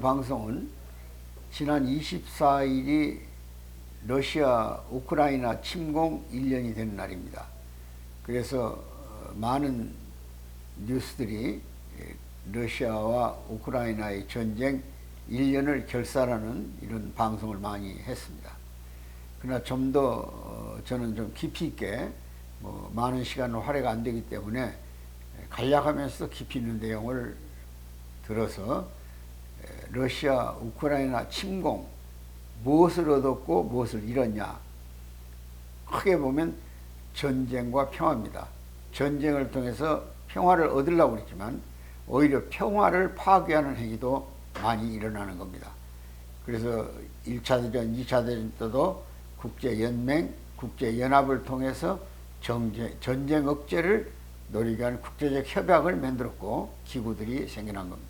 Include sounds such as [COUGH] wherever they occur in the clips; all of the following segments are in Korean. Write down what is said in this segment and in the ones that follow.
28일입니다. 오늘 방송은 지난 24일이 러시아 우크라이나 침공 1년이 된 날입니다. 그래서 어, 많은 뉴스들이 예, 러시아와 우크라이나의 전쟁 1년을 결산하는 이런 방송을 많이 했습니다. 그러나 좀더 어, 저는 좀 깊이 있게 뭐 많은 시간을 할애가 안 되기 때문에 간략하면서 깊이 있는 내용을 들어서 러시아 우크라이나 침공 무엇을 얻었고 무엇을 잃었냐 크게 보면 전쟁과 평화입니다. 전쟁을 통해서 평화를 얻으려고 그랬지만 오히려 평화를 파괴하는 행위도 많이 일어나는 겁니다. 그래서 1차 대전, 2차 대전 때도 국제연맹, 국제연합을 통해서 정제, 전쟁 억제를 노리기 위한 국제적 협약을 만들었고 기구들이 생겨난 겁니다.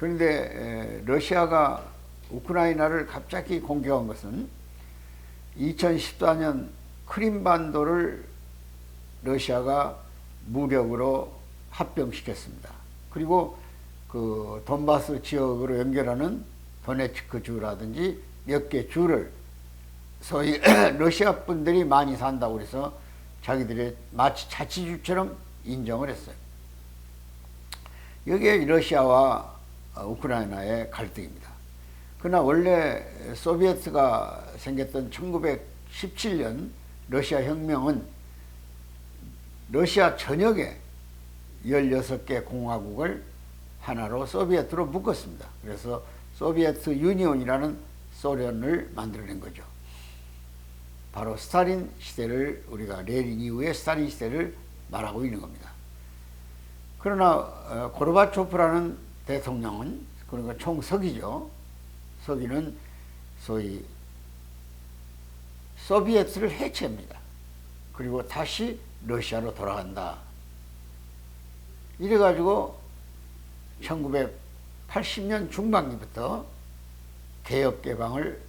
그런데 러시아가 우크라이나를 갑자기 공격한 것은 2014년 크림반도를 러시아가 무력으로 합병시켰습니다. 그리고 그 돈바스 지역으로 연결하는 도네츠크 주라든지 몇 개 주를 소위 [CLEARS THROAT] 러시아 분들이 많이 산다고 그래서 자기들의 마치 자치주처럼 인정을 했어요. 여기에 러시아와 우크라이나의 갈등입니다. 그러나 원래 소비에트가 생겼던 1917년 러시아 혁명은 러시아 전역에 16개 공화국을 하나로 소비에트로 묶었습니다. 그래서 소비에트 유니온이라는 소련을 만들어낸 거죠. 바로 스탈린 시대를 우리가 레닌 이후에 스탈린 시대를 말하고 있는 겁니다. 그러나 어, 고르바초프라는 대통령은 그러니까 총서기죠. 서기는 소위 소비에트를 해체합니다. 그리고 다시 러시아로 돌아간다. 이래가지고 1980년 중반기부터 개혁 개방을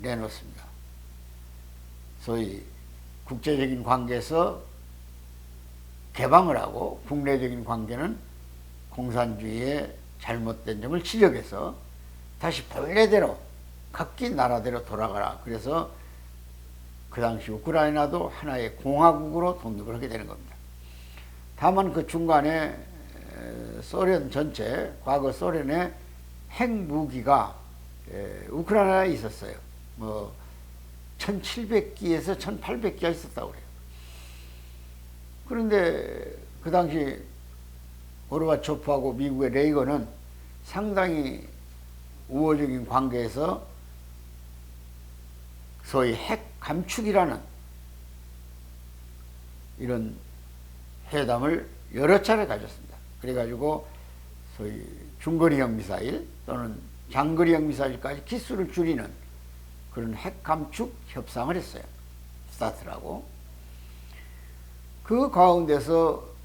내놓습니다. 소위 국제적인 관계에서 개방을 하고 국내적인 관계는 공산주의의 잘못된 점을 지적해서 다시 본래대로 각기 나라대로 돌아가라. 그래서 그 당시 우크라이나도 하나의 공화국으로 독립을 하게 되는 겁니다. 다만 그 중간에 소련 전체, 과거 소련의 핵무기가 우크라이나에 있었어요. 뭐 1700기에서 1800기가 있었다고 그래요. 그런데 그 당시 고르바초프하고 미국의 레이건은 상당히 우호적인 관계에서 소위 핵 감축이라는 이런 회담을 여러 차례 가졌습니다. 그래가지고 소위 중거리형 미사일 또는 장거리형 미사일까지 기수를 줄이는 그런 핵 감축 협상을 했어요. 스타트라고. 그 가운데서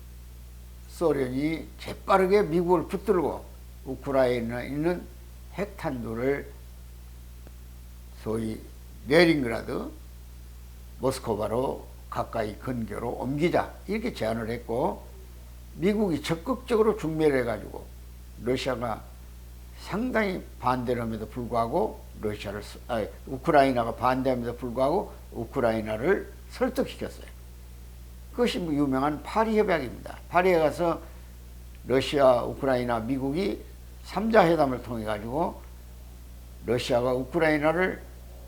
소련이 재빠르게 미국을 붙들고 우크라이나에 있는 핵탄두를 소위 레닌그라드, 모스크바로 가까이 근교로 옮기자 이렇게 제안을 했고 미국이 적극적으로 중매를 해가지고 러시아가 상당히 반대를 함에도 불구하고 러시아를 아 우크라이나가 반대함에도 불구하고 우크라이나를 설득시켰어요. 그것이 뭐 유명한 파리 협약입니다. 파리에 가서 러시아, 우크라이나, 미국이 3자 회담을 통해 가지고 러시아가 우크라이나를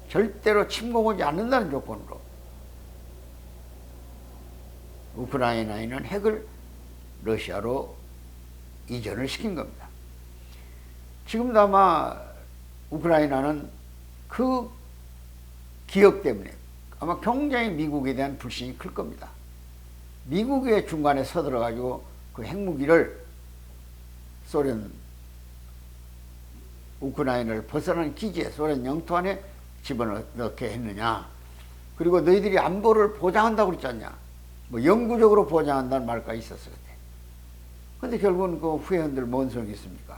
절대로 침공하지 않는다는 조건으로 우크라이나에 있는 핵을 러시아로 이전을 시킨 겁니다. 지금도 아마 우크라이나는 그 기억 때문에 아마 굉장히 미국에 대한 불신이 클 겁니다. 미국의 중간에 서들어 가지고 그 핵무기를 소련 우크라이나를 벗어난 기지에 소련 영토 안에 집어넣게 했느냐. 그리고 너희들이 안보를 보장한다고 그랬지 않냐. 뭐 영구적으로 보장한다는 말까지 있었어 그때. 근데 결국은 그 후회한들 뭔 소용이 있습니까?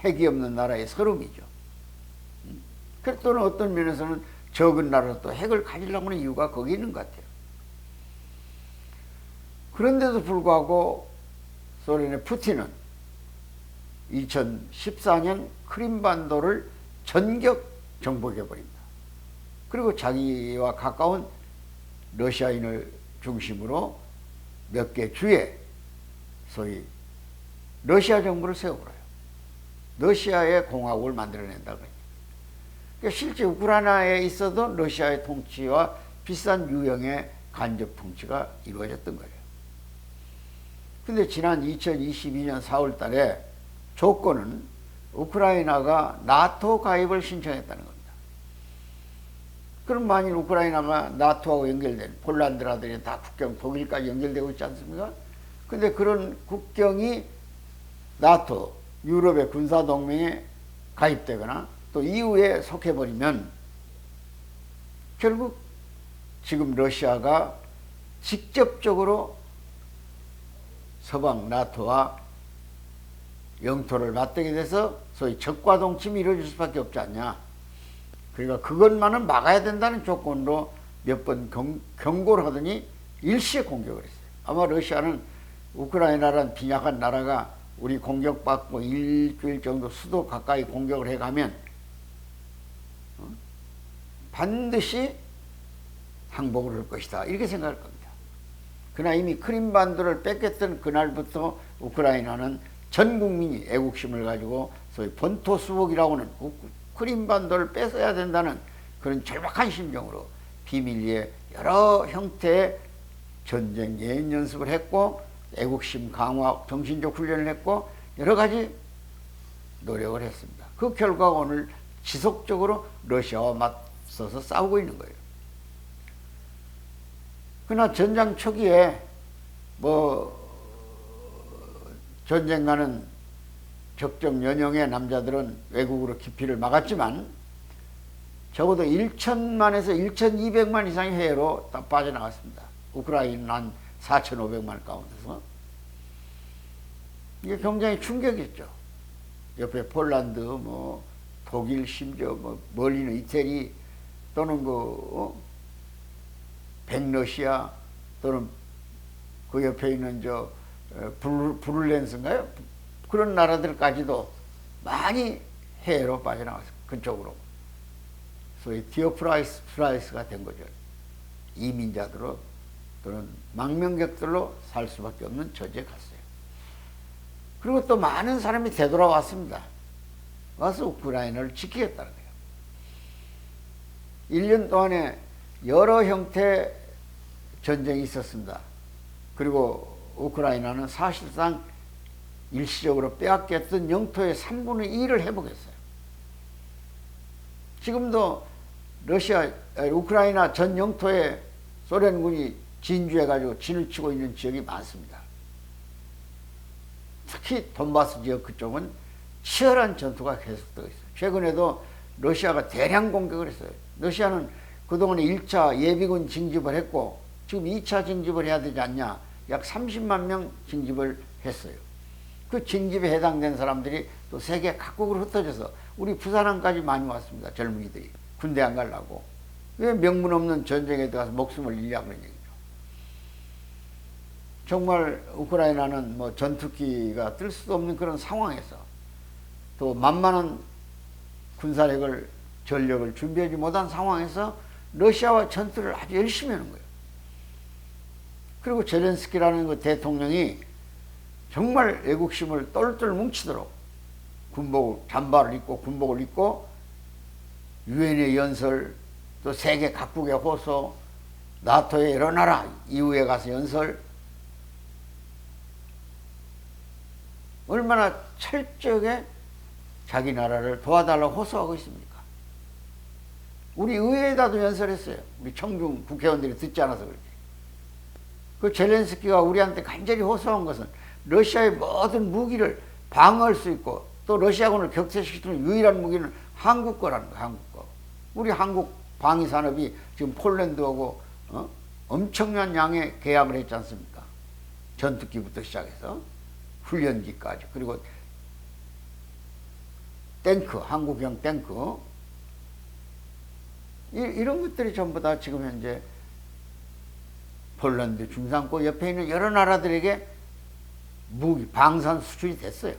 핵이 없는 나라의 서름이죠. 음. 그래서 또는 어떤 면에서는 적은 나라로 또 핵을 가지려고 하는 이유가 거기 있는 것 같아요. 그런데도 불구하고 소련의 푸틴은 2014년 크림반도를 전격 정복해버립니다. 그리고 자기와 가까운 러시아인을 중심으로 몇 개 주에 소위 러시아 정부를 세워버려요. 러시아의 공화국을 만들어낸다 그러니까 실제 우크라이나에 있어도 러시아의 통치와 비슷한 유형의 간접 통치가 이루어졌던 거예요. 근데 지난 2022년 4월 달에 조건은 우크라이나가 나토 가입을 신청했다는 겁니다. 그럼 만일 우크라이나가 나토하고 연결된 폴란드라든지 다 국경 독일까지 연결되고 있지 않습니까? 근데 그런 국경이 나토, 유럽의 군사동맹에 가입되거나 또 이후에 속해버리면 결국 지금 러시아가 직접적으로 서방 나토와 영토를 맞대게 돼서 소위 적과 동침이 이루어질 수밖에 없지 않냐. 그러니까 그것만은 막아야 된다는 조건으로 몇 번 경고를 하더니 일시에 공격을 했어요. 아마 러시아는 우크라이나란 빈약한 나라가 우리 공격받고 일주일 정도 수도 가까이 공격을 해가면 어? 반드시 항복을 할 것이다. 이렇게 생각할 겁니다. 그러나 이미 크림반도를 뺏겼던 그날부터 우크라이나는 전 국민이 애국심을 가지고 소위 본토 수복이라고는 크림반도를 뺏어야 된다는 그런 절박한 심정으로 비밀리에 여러 형태의 전쟁 예행 연습을 했고 애국심 강화 정신적 훈련을 했고 여러 가지 노력을 했습니다. 그 결과가 오늘 지속적으로 러시아와 맞서서 싸우고 있는 거예요. 그러나 전장 초기에 뭐 전쟁 가는 적정 연령의 남자들은 외국으로 기피를 막았지만 적어도 1천만에서 1,200만 이상의 해외로 다 빠져나갔습니다. 우크라이나 한 4,500만 가운데서. 이게 굉장히 충격이었죠. 옆에 폴란드, 뭐, 독일, 심지어 뭐, 멀리는 이태리, 또는 그, 어? 백러시아, 또는 그 옆에 있는 저, 브룰, 브룰렌스인가요? 그런 나라들까지도 많이 해외로 빠져나갔어요. 그쪽으로. 소위 디오프라이스 프라이스가 된 거죠. 이민자들로 또는 망명객들로 살 수밖에 없는 처지에 갔어요. 그리고 또 많은 사람이 되돌아왔습니다. 와서 우크라이나를 지키겠다는 거예요. 1년 동안에 여러 형태의 전쟁이 있었습니다. 그리고 우크라이나는 사실상 일시적으로 빼앗겼던 영토의 3분의 1을 회복했어요. 지금도 러시아, 우크라이나 전 영토에 소련군이 진주해가지고 진을 치고 있는 지역이 많습니다. 특히 돈바스 지역 그쪽은 치열한 전투가 계속되고 있어요. 최근에도 러시아가 대량 공격을 했어요. 러시아는 그동안에 1차 예비군 징집을 했고 지금 2차 징집을 해야 되지 않냐. 약 30만 명 징집을 했어요. 그 징집에 해당된 사람들이 또 세계 각국으로 흩어져서 우리 부산항까지 많이 왔습니다. 젊은이들이. 군대 안 가려고. 왜 명분 없는 전쟁에 들어가서 목숨을 잃냐 그런 얘기죠. 정말 우크라이나는 뭐 전투기가 뜰 수도 없는 그런 상황에서 또 만만한 군사력을 전력을 준비하지 못한 상황에서 러시아와 전투를 아주 열심히 하는 거예요. 그리고 제렌스키라는 그 대통령이 정말 애국심을 똘똘 뭉치도록 군복을 잠바를 입고 군복을 입고 유엔의 연설 또 세계 각국의 호소 나토의 여러 나라 이후에 가서 연설 얼마나 철저하게 자기 나라를 도와달라고 호소하고 있습니까? 우리 의회에다도 연설했어요. 우리 청중 국회의원들이 듣지 않아서 그렇지. 그 젤렌스키가 우리한테 간절히 호소한 것은 러시아의 모든 무기를 방어할 수 있고 또 러시아군을 격퇴시키는 유일한 무기는 한국 거라는 거야, 한국 거. 우리 한국 방위 산업이 지금 폴란드하고 어? 엄청난 양의 계약을 했지 않습니까? 전투기부터 시작해서 훈련기까지 그리고 탱크, 한국형 탱크 이, 이런 것들이 전부 다 지금 현재 폴란드, 중상고 옆에 있는 여러 나라들에게 무기, 방산 수출이 됐어요.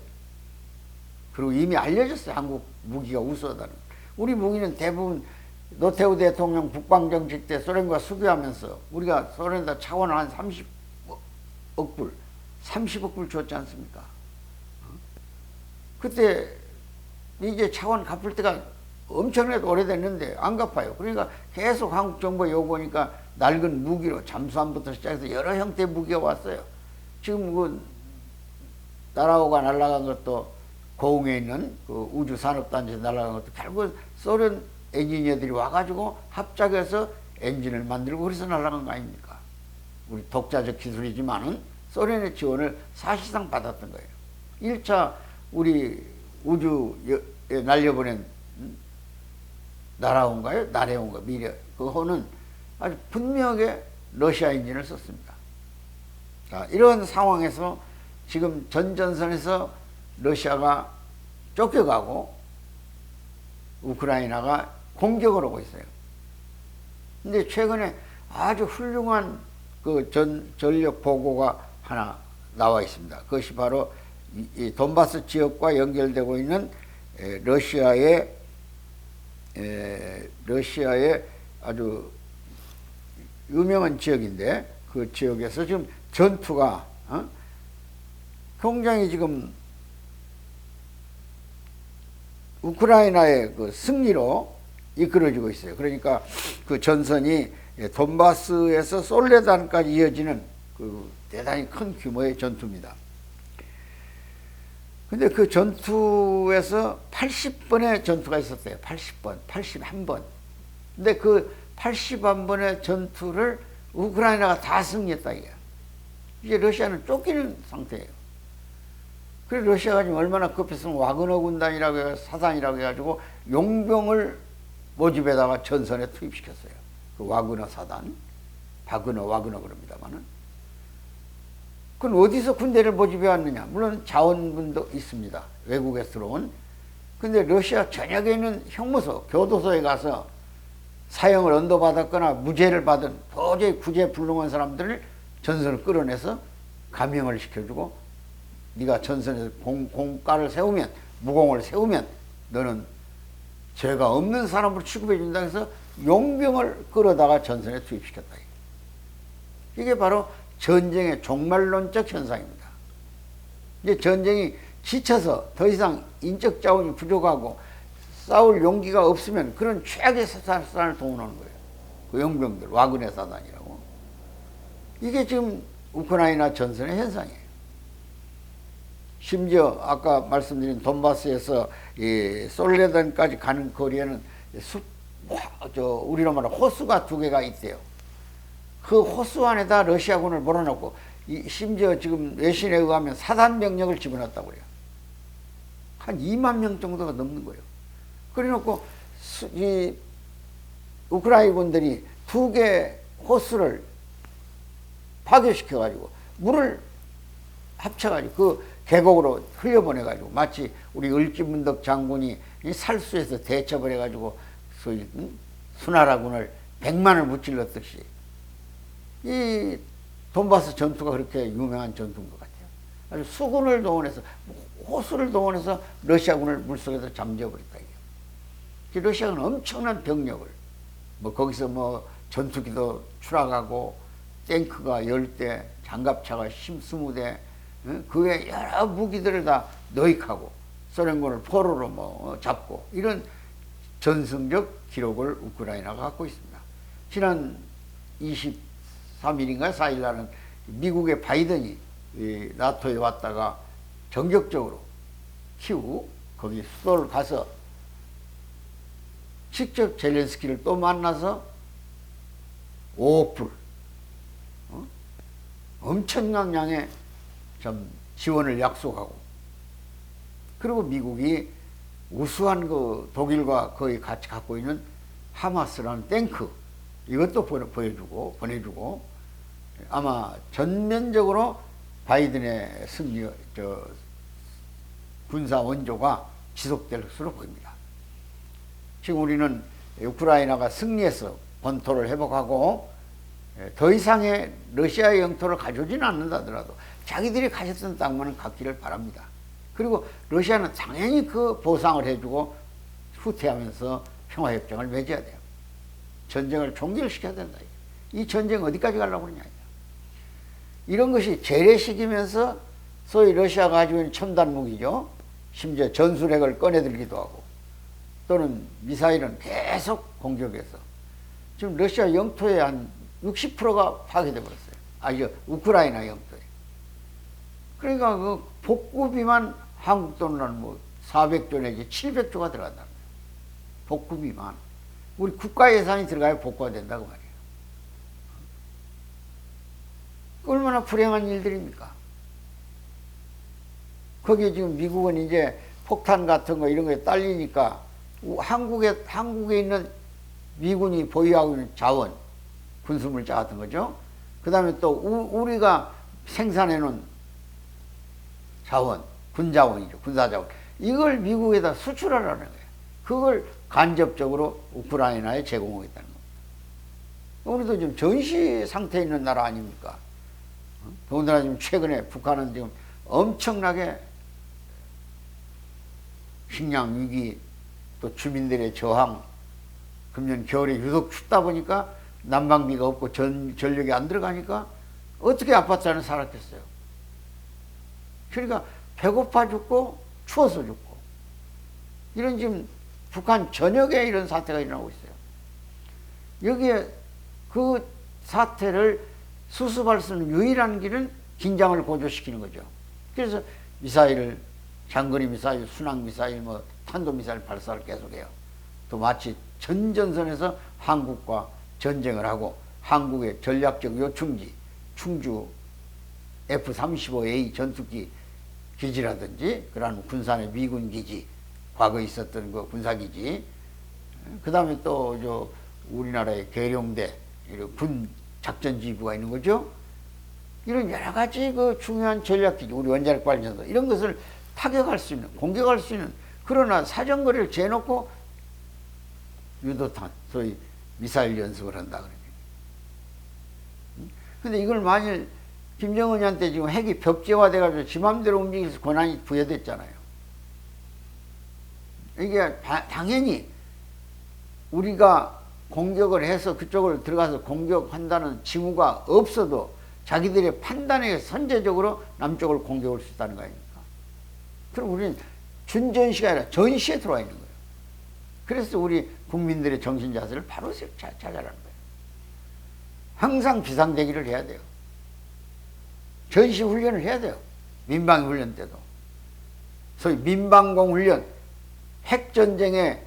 그리고 이미 알려졌어요. 한국 무기가 우수하다는. 우리 무기는 대부분 노태우 대통령 북방정책 때 소련과 수교하면서 우리가 소련에다 차원을 한 30억 불, 30억 불 줬지 않습니까? 어? 그때 이제 차원 갚을 때가 엄청나게 오래됐는데 안 갚아요. 그러니까 계속 한국 정부 요구하니까 낡은 무기로 잠수함부터 시작해서 여러 형태의 무기가 왔어요. 지금 그 나라오가 날아간 것도 고흥에 있는 그 우주산업단지에서 날아간 것도 결국 소련 엔지니어들이 와가지고 합작해서 엔진을 만들고 그래서 날아간 거 아닙니까? 우리 독자적 기술이지만은 소련의 지원을 사실상 받았던 거예요. 1차 우리 우주에 날려보낸 나라온가요? 나래온가 미래 그거는 아주 분명하게 러시아 엔진을 썼습니다. 자, 이런 상황에서 지금 전전선에서 러시아가 쫓겨가고 우크라이나가 공격을 하고 있어요. 근데 최근에 아주 훌륭한 그 전, 전력 보고가 하나 나와 있습니다. 그것이 바로 이, 이 돈바스 지역과 연결되고 있는 에, 러시아의 에, 러시아의 아주 유명한 지역인데 그 지역에서 지금 전투가 어? 굉장히 지금 우크라이나의 그 승리로 이끌어지고 있어요. 그러니까 그 전선이 돈바스에서 솔레단까지 이어지는 그 대단히 큰 규모의 전투입니다. 근데 그 전투에서 80번의 전투가 있었대요. 80번, 81번. 근데 그 81번의 전투를 우크라이나가 다 승리했다 이게. 이제 러시아는 쫓기는 상태예요. 그래 러시아가 지금 얼마나 급했으면 와그너 군단이라고 해 사단이라고 해가지고 용병을 모집에다가 전선에 투입시켰어요. 그 와그너 사단, 바그너 와그너 그럽니다만은. 그건 어디서 군대를 모집해 왔느냐? 물론 자원분도 있습니다. 외국에서 들어온. 근데 러시아 전역에 있는 형무소, 교도소에 가서 사형을 언도받았거나 무죄를 받은 도저히 구제 불능한 사람들을 전선을 끌어내서 감형을 시켜주고 네가 전선에서 공, 공가를 세우면 무공을 세우면 너는 죄가 없는 사람으로 취급해 준다 해서 용병을 끌어다가 전선에 투입시켰다. 이게 바로 전쟁의 종말론적 현상입니다. 이제 전쟁이 지쳐서 더 이상 인적 자원이 부족하고 싸울 용기가 없으면 그런 최악의 사단을 동원하는 거예요. 그 용병들, 와그네 사단이라고. 이게 지금 우크라이나 전선의 현상이에요. 심지어 아까 말씀드린 돈바스에서 이 솔레단까지 가는 거리에는 숲, 저 우리로 말하면 호수가 두 개가 있대요. 그 호수 안에다 러시아군을 몰아넣고 이, 심지어 지금 외신에 의하면 사단 병력을 집어넣었다고 그래요. 한 2만 명 정도가 넘는 거예요. 그래놓고 수, 이 우크라이나 군들이 두 개 호수를 파괴시켜가지고 물을 합쳐가지고 그 계곡으로 흘려보내가지고 마치 우리 을지문덕 장군이 이 살수에서 대처를 해가지고 소위 수나라군을 백만을 무찔렀듯이 이 돈바스 전투가 그렇게 유명한 전투인 것 같아요. 아주 수군을 동원해서 호수를 동원해서 러시아군을 물속에서 잠재워버렸다 이게. 러시아는 엄청난 병력을 뭐 거기서 뭐 전투기도 추락하고 탱크가 열대 장갑차가 심스무 대그 외 여러 무기들을 다 노획하고 소련군을 포로로 뭐 잡고 이런 전승적 기록을 우크라이나가 갖고 있습니다. 지난 23일인가 4일 날은 미국의 바이든이 나토에 왔다가 전격적으로 키우 거기 수도를 가서 직접 젤렌스키를 또 만나서 오불 어? 엄청난 양의 좀 지원을 약속하고 그리고 미국이 우수한 그 독일과 거의 같이 갖고 있는 하마스라는 탱크 이것도 보여주고 보내주고 아마 전면적으로 바이든의 승리 저 군사 원조가 지속될 것으로 보입니다. 지금 우리는 우크라이나가 승리해서 본토를 회복하고 더 이상의 러시아의 영토를 가져오지는 않는다 더라도 자기들이 가졌던 땅만은 갖기를 바랍니다. 그리고 러시아는 당연히 그 보상을 해주고 후퇴하면서 평화협정을 맺어야 돼요. 전쟁을 종결시켜야 된다. 이 전쟁 어디까지 가려고 그러냐. 이런 것이 재래식이면서 소위 러시아가 가지고 있는 첨단 무기죠. 심지어 전술핵을 꺼내들기도 하고 또는 미사일은 계속 공격해서 지금 러시아 영토의 한 60%가 파괴돼 버렸어요. 아, 저 우크라이나 영토에. 그러니까 그 복구비만 한국 돈으로 뭐 400조 내지 700조가 들어간다는 거예요. 복구비만. 우리 국가 예산이 들어가야 복구가 된다고 말이에요. 얼마나 불행한 일들입니까? 거기에 지금 미국은 이제 폭탄 같은 거 이런 거에 딸리니까 우- 한국에 한국에 있는 미군이 보유하고 있는 자원, 군수물자 같은 거죠. 그 다음에 또 우, 우리가 생산해 놓은 자원, 군자원이죠. 군사자원. 이걸 미국에다 수출하라는 거예요. 그걸 간접적으로 우크라이나에 제공하겠다는 겁니다. 우리도 지금 전시 상태에 있는 나라 아닙니까? 어? 더군다나 지금 최근에 북한은 지금 엄청나게 식량 위기 또 주민들의 저항 금년 겨울에 유독 춥다 보니까 난방비가 없고 전, 전력이 안 들어가니까 어떻게 아파트 안에 살았겠어요. 그러니까 배고파 죽고 추워서 죽고 이런 지금 북한 전역에 이런 사태가 일어나고 있어요. 여기에 그 사태를 수습할 수 있는 유일한 길은 긴장을 고조시키는 거죠. 그래서 미사일을 장거리 미사일, 순항 미사일, 뭐 탄도 미사일 발사를 계속해요. 또 마치 전전선에서 한국과 전쟁을 하고 한국의 전략적 요충지 충주 F-35A 전투기 기지라든지 그런 군산의 미군 기지 과거에 있었던 그 군사 기지 그 다음에 또 저 우리나라의 계룡대 이런 군 작전 지부가 있는 거죠. 이런 여러 가지 그 중요한 전략 기지 우리 원자력 발전소 이런 것을 타격할 수 있는 공격할 수 있는 그러나 사정거리를 재놓고 유도탄 소위 미사일 연습을 한다. 근데 이걸 만일 김정은이한테 지금 핵이 벽제화돼가지고 지 맘대로 움직일 수 권한이 부여됐잖아요. 이게 바- 당연히 우리가 공격을 해서 그쪽을 들어가서 공격한다는 징후가 없어도 자기들의 판단에 선제적으로 남쪽을 공격할 수 있다는 거 아닙니까? 그럼 우리는 준전시가 아니라 전시에 들어와 있는 거예요. 그래서 우리 국민들의 정신 자세를 바로 자- 찾아라는 거예요. 항상 비상대기를 해야 돼요. 전시 훈련을 해야 돼요. 민방 훈련 때도. 소위 민방공 훈련, 핵전쟁에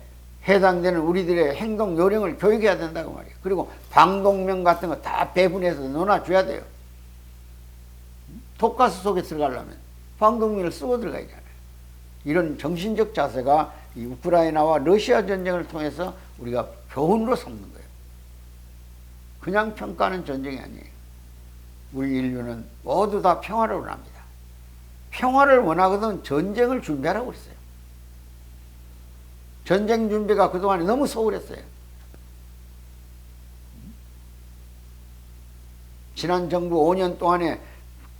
해당되는 우리들의 행동 요령을 교육해야 된다고 말이에요. 그리고 방독면 같은 거 다 배분해서 넣어줘야 돼요. 독가스 속에 들어가려면 방독면을 쓰고 들어가야 잖아요 이런 정신적 자세가 이 우크라이나와 러시아 전쟁을 통해서 우리가 교훈으로 삼는 거예요. 그냥 평가하는 전쟁이 아니에요. 우리 인류는 모두 다 평화를 원합니다. 평화를 원하거든 전쟁을 준비하라고 했어요. 전쟁 준비가 그동안에 너무 소홀했어요. 지난 정부 5년 동안에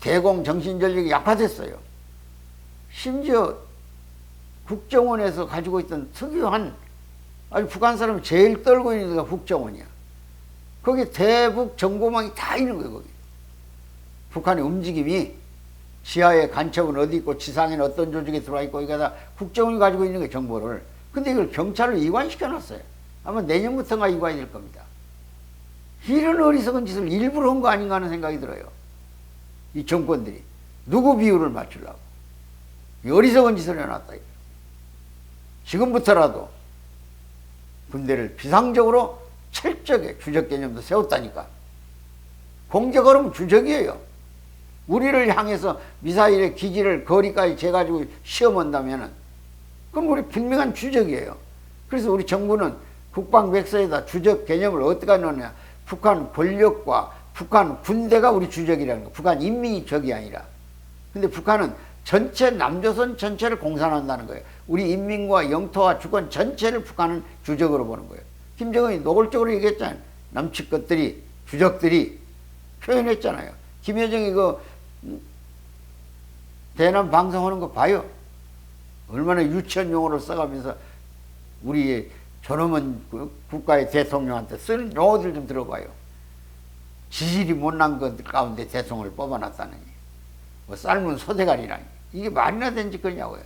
대공 정신 전력이 약화됐어요. 심지어 국정원에서 가지고 있던 특유한 아주 북한 사람이 제일 떨고 있는 데가 국정원이야. 거기 대북 정보망이 다 있는 거예요, 거기. 북한의 움직임이 지하에 간첩은 어디 있고 지상에는 어떤 조직이 들어와 있고 이거 다 국정원이 가지고 있는 게 정보를. 근데 이걸 경찰로 이관시켜 놨어요. 아마 내년부터가 이관이 될 겁니다. 이런 어리석은 짓을 일부러 한 거 아닌가 하는 생각이 들어요. 이 정권들이. 누구 비율을 맞추려고. 이 어리석은 짓을 해놨다. 지금부터라도 군대를 비상적으로 철저하게 주적 개념도 세웠다니까. 하면 주적이에요. 우리를 향해서 미사일의 기지를 거리까지 재가지고 시험한다면은 그럼 우리 분명한 주적이에요. 그래서 우리 정부는 국방백서에다 주적 개념을 어떻게 넣느냐. 북한 권력과 북한 군대가 우리 주적이라는 거. 북한 인민이 적이 아니라. 근데 북한은 전체 남조선 전체를 공산한다는 거예요. 우리 인민과 영토와 주권 전체를 북한은 주적으로 보는 거예요. 김정은이 노골적으로 얘기했잖아요. 남측 것들이 주적들이 표현했잖아요. 김여정이 그 음, 대남 방송하는 거 봐요. 얼마나 유치한 용어를 써가면서 우리 저놈은 그 국가의 대통령한테 쓰는 용어들 좀 들어봐요. 지질이 못난 것 가운데 대통령을 뽑아놨다느니 뭐 삶은 소대가리라니 이게 말이나 된 짓거냐고요.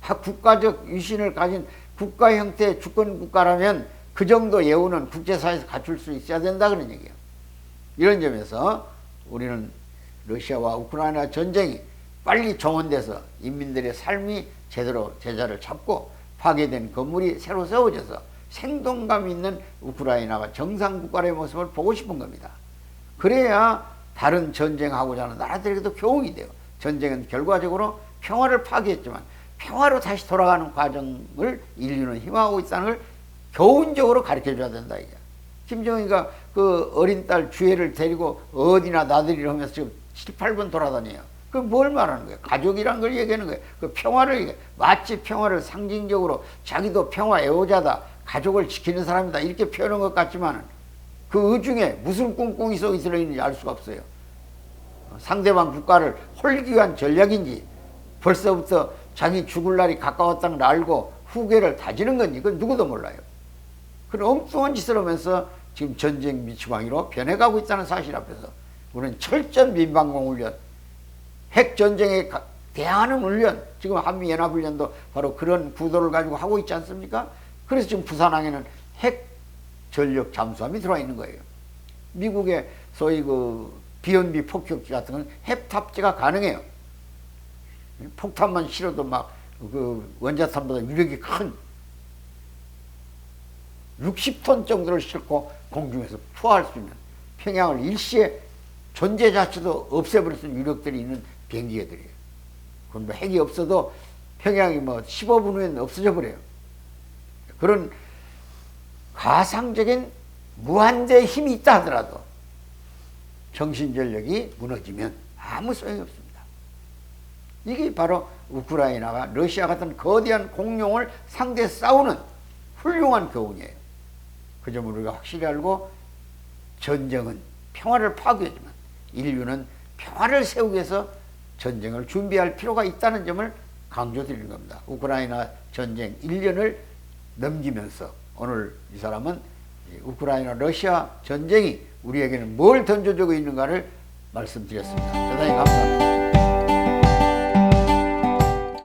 하, 국가적 위신을 가진 국가 형태의 주권 국가라면 그 정도 예우는 국제사회에서 갖출 수 있어야 된다 그런 얘기예요. 이런 점에서 우리는 러시아와 우크라이나 전쟁이 빨리 정원돼서 인민들의 삶이 제대로 제자를 잡고 파괴된 건물이 새로 세워져서 생동감 있는 우크라이나가 정상 국가의 모습을 보고 싶은 겁니다. 그래야 다른 전쟁하고자 하는 나라들에게도 교훈이 돼요. 전쟁은 결과적으로 평화를 파괴했지만 평화로 다시 돌아가는 과정을 인류는 희망하고 있다는 걸 교훈적으로 가르쳐 줘야 된다 이게. 김정희가 그 어린 딸 주애를 데리고 어디나 나들이를 하면서 지금 7, 8번 돌아다녀요. 그 뭘 말하는 거예요? 가족이란 걸 얘기하는 거예요. 그 평화를 얘기해. 마치 평화를 상징적으로 자기도 평화 애호자다. 가족을 지키는 사람이다. 이렇게 표현한 것 같지만 그 의중에 무슨 꿍꿍이 속에 들어있는지 알 수가 없어요. 상대방 국가를 홀기 위한 전략인지 벌써부터 자기 죽을 날이 가까웠다는 걸 알고 후계를 다지는 건지 그건 누구도 몰라요. 그런 엉뚱한 짓을 하면서 지금 전쟁 미치광이로 변해가고 있다는 사실 앞에서 우리는 철저한 민방공 훈련, 핵 전쟁에 가- 대항하는 훈련, 지금 한미 연합 훈련도 바로 그런 구도를 가지고 하고 있지 않습니까? 그래서 지금 부산항에는 핵 전력 잠수함이 들어와 있는 거예요. 미국의 소위 그 비연비 폭격기 같은 건 핵 탑재가 가능해요. 폭탄만 실어도 막 그 원자탄보다 위력이 큰 60톤 정도를 싣고 공중에서 투하할 수 있는 평양을 일시에 존재 자체도 없애버릴 수 있는 위력들이 있는 비행기들이에요. 그건 뭐 핵이 없어도 평양이 뭐 15분 후에는 없어져 버려요. 그런 가상적인 무한대의 힘이 있다 하더라도 정신전력이 무너지면 아무 소용이 없습니다. 이게 바로 우크라이나가 러시아 같은 거대한 공룡을 상대 싸우는 훌륭한 교훈이에요. 그 점을 우리가 확실히 알고 전쟁은 평화를 파괴하지만 인류는 평화를 세우기 위해서 전쟁을 준비할 필요가 있다는 점을 강조드리는 겁니다. 우크라이나 전쟁 1년을 넘기면서 오늘 이 사람은 이 우크라이나 러시아 전쟁이 우리에게는 뭘 던져주고 있는가를 말씀드렸습니다. 대단히 감사합니다.